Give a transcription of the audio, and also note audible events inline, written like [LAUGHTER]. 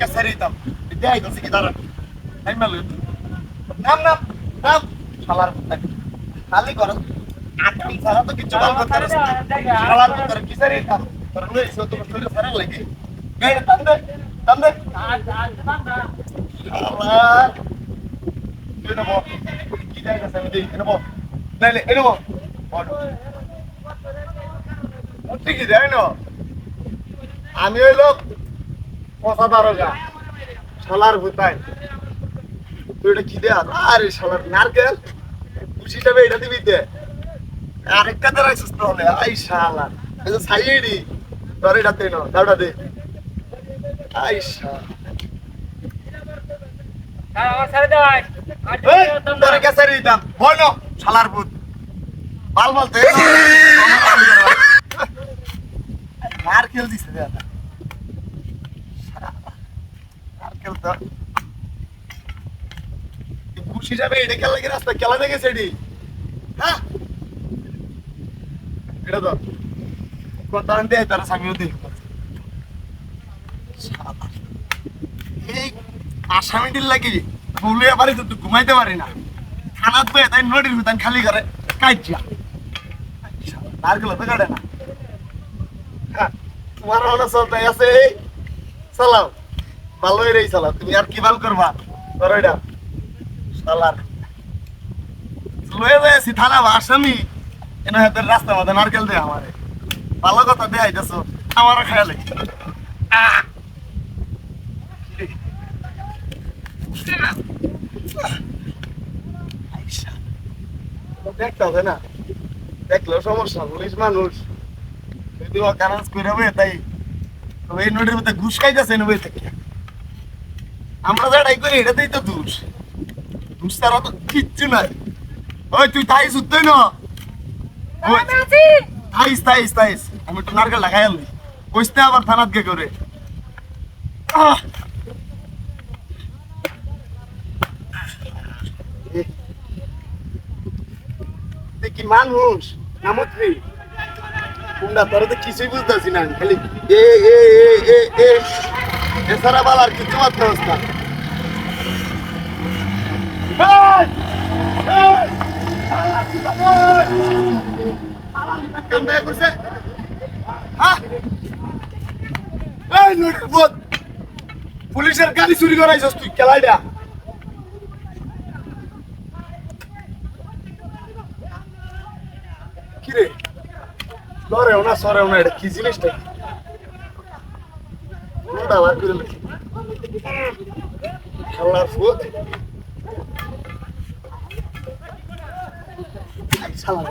কাছে রিতাম দেইতাছে কি দাঁড়া এই মালু নাম নাম নাম শালার পুত্র খালি করো আটটি ছাড়া তো কিছু করতে পারছ শালার পুত্র কি সারি কাম তোর লইছো তো তোর সারা লাগে গাইরে টান দে টান দে শালার তুই নেব কি দেইতাছে আমি দেই নেব নাইলে এ নেব মুটি কি দেয় না আমি হইল পচা দারোগা শালার ভুতাই তুই এটা কি দে আরে শালার নারকেল। খুশিটা এটা দিবি দে আরেকটা দাঁড়াইছিস তাহলে আই শালা। এই যে সাইডি তোর এটা দে না দাওটা দে। আই শালা। শালার ভূত। বাল বলতে [LAUGHS] নারকেল দিছে দাদা নারকেল তো? ঘুষ হিসাবে এটা খেলা লাগে রাস্তা খেলা দেখেছে এটি? হ্যাঁ? এটা তো। কথা দেয় তারা দিল এই আসামিটির লাগি বলিয়া পারি তো ঘুমাইতে পারি না। থানাত বয়ে তাই নদীর ভিতর খালি করে কাইটিয়া নারকেল তো কাটে না? হ্যাঁ, তোমার মনে চলতে আছে চালাও ভালোই রে চালাও তুমি আর কি ভালো করবা? ধরো এটা। শালার লয়ে যাইছি থানা আসামি। এনে হাতের রাস্তা মধ্যে নারকেল দে আমারে। ভালো কথা দে আইতেছো, আমারও খায়া লাগে দেখতে হবে না। দেখলেও সমস্যা, পুলিশ মানুষ। যদি ও করে বই তাই তো এই নোটের মধ্যে ঘুষ খাইতেছে না থেকে। আমরা যেটাই করি এটাতেই তো দোষ। দোষ তারা তো কিচ্ছু নাই। ওই তুই থাইস উঠতই না? থাইস থাইস থাইস। আমি একটু নারকেল লাগাই আলি কইতে আবার থানাত গে করে। কি মানুষ? নামত্রী কুন্ডা তোর কিছুই বুঝতেছি না। খালি এ এ এ এ এ, এছাড়া বলার কিছু মাত্র অবস্থা পুলিশের গাড়ি চুরি করাইছস তুই খেলাইটা কিরে সরেও না সরেও না এটা কি জিনিসটা কোনটা বার খেলার ফুট শালা।